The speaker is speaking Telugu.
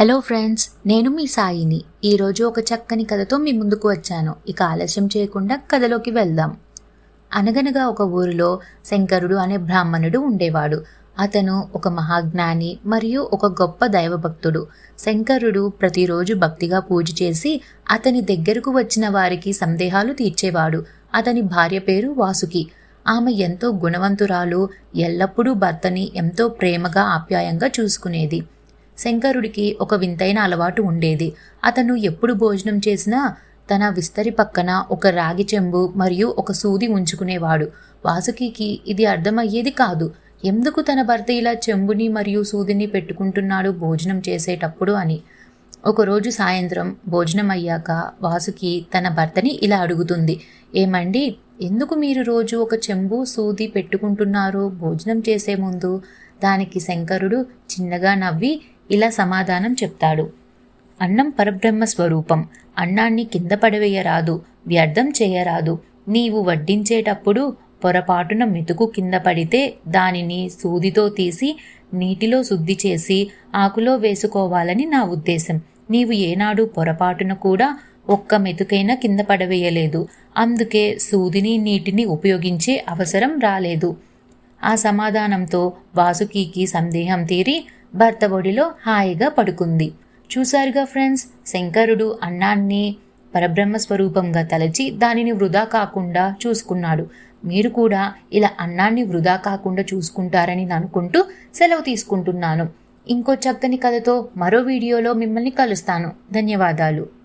హలో ఫ్రెండ్స్ నేను మీ సాయిని. ఈరోజు ఒక చక్కని కథతో మీ ముందుకు వచ్చాను. ఇక ఆలస్యం చేయకుండా కథలోకి వెళ్దాం. అనగనగా ఒక ఊరిలో శంకరుడు అనే బ్రాహ్మణుడు ఉండేవాడు. అతను ఒక మహాజ్ఞాని మరియు ఒక గొప్ప దైవభక్తుడు. శంకరుడు ప్రతిరోజు భక్తిగా పూజ చేసి అతని దగ్గరకు వచ్చిన వారికి సందేహాలు తీర్చేవాడు. అతని భార్య పేరు వాసుకి. ఆమె ఎంతో గుణవంతురాలు ఎల్లప్పుడూ భర్తని ఎంతో ప్రేమగా ఆప్యాయంగా చూసుకునేది. శంకరుడికి ఒక వింతైన అలవాటు ఉండేది. అతను ఎప్పుడు భోజనం చేసినా తన విస్తరి పక్కన ఒక రాగి చెంబు మరియు ఒక సూది ఉంచుకునేవాడు. వాసుకికి ఇది అర్థమయ్యేది కాదు. ఎందుకు తన భర్త ఇలా చెంబుని మరియు సూదిని పెట్టుకుంటున్నాడు భోజనం చేసేటప్పుడు అని. ఒకరోజు సాయంత్రం భోజనం అయ్యాక వాసుకి తన భర్తని ఇలా అడుగుతుంది. ఏమండి ఎందుకు మీరు రోజు ఒక చెంబు సూది పెట్టుకుంటున్నారు భోజనం చేసే ముందు? దానికి శంకరుడు చిన్నగా నవ్వి ఇలా సమాధానం చెప్తాడు. అన్నం పరబ్రహ్మ స్వరూపం. అన్నాన్ని కింద పడవేయరాదు వ్యర్థం చేయరాదు. నీవు వడ్డించేటప్పుడు పొరపాటున మెతుకు కింద పడితే దానిని సూదితో తీసి నీటిలో శుద్ధి చేసి ఆకులో వేసుకోవాలని నా ఉద్దేశం. నీవు ఏనాడు పొరపాటున కూడా ఒక్క మెతుకైనా కింద పడవేయలేదు. అందుకే సూదిని నీటిని ఉపయోగించే అవసరం రాలేదు. ఆ సమాధానంతో వాసుకీకి సందేహం తీరి భర్త ఒడిలో హాయిగా పడుకుంది. చూశారుగా ఫ్రెండ్స్ శంకరుడు అన్నాన్ని పరబ్రహ్మ స్వరూపంగా తలచి దానిని వృధా కాకుండా చూసుకున్నాడు. మీరు కూడా ఇలా అన్నాన్ని వృధా కాకుండా చూసుకుంటారని నేను అనుకుంటూ సెలవు తీసుకుంటున్నాను. ఇంకో చక్కని కథతో మరో వీడియోలో మిమ్మల్ని కలుస్తాను. ధన్యవాదాలు.